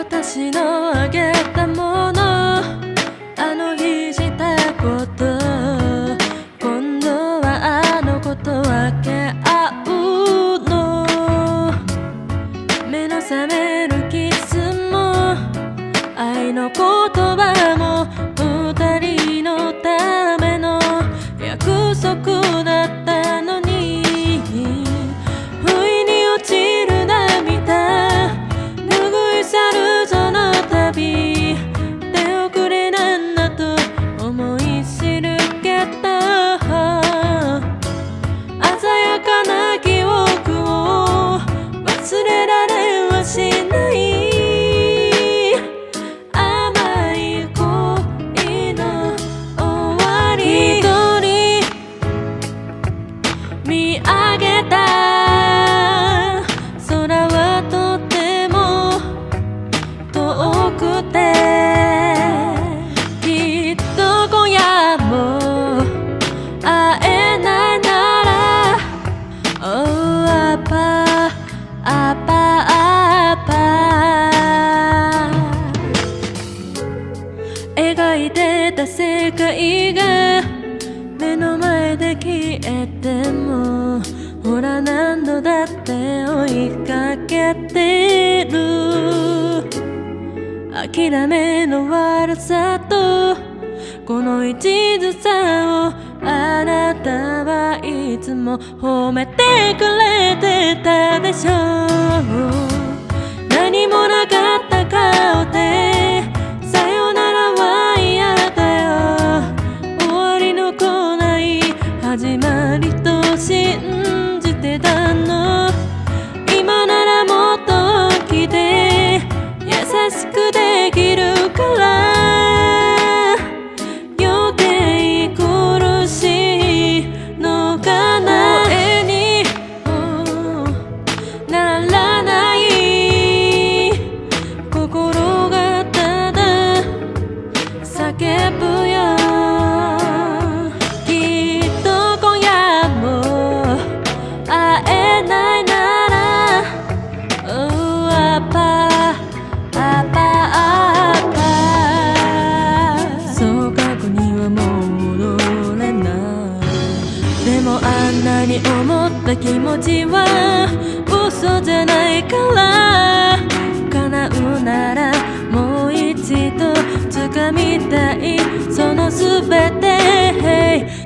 私のあげたもの。あの日したこと。今度はあのこと分け合うの。目の覚めるキスも。愛の言葉も。た世界が目の前で消えてもほら何度だって追いかけてる。諦めの悪さとこの一途さをあなたはいつも褒めてくれてたでしょう。できるった気持ちは嘘じゃないから。叶うならもう一度掴みたい。その全て。